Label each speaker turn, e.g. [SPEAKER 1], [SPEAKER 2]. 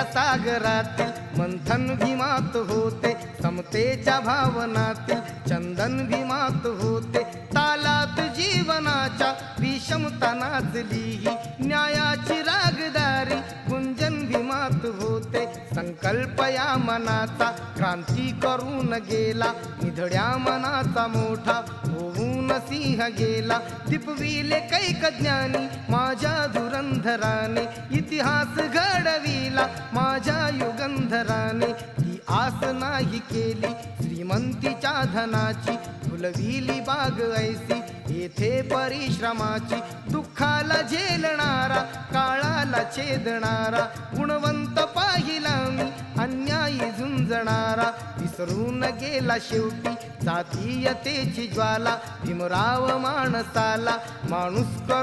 [SPEAKER 1] समतेच्या सागरातील मंथन भीमात होते समतेच्या भावनातील चंदन भीमात होते. तालात जीवनाच्या विषमता नाचली न्यायाची रागदारी गुंजन भीमात होते. संकल्प या मनाचा क्रांती करून गेला निधड्या मनाचा मोठा होऊन सिंह गेला. दिपविले कैक ज्ञानी माझ्या धुरंधराने इतिहास घड युगंधराने ती आस नाही केली. श्रीमंतीच्या धनाची फुलविली बाग ऐसी. येथे परिश्रमाची दुःखाला झेलणारा काळाला छेदणारा गुणवंत पाहिला मी अन्यायी झुंजणारा. विसरून गेला शेवटी जातीयतेची ज्वाला भीमराव माणसाला माणूस कर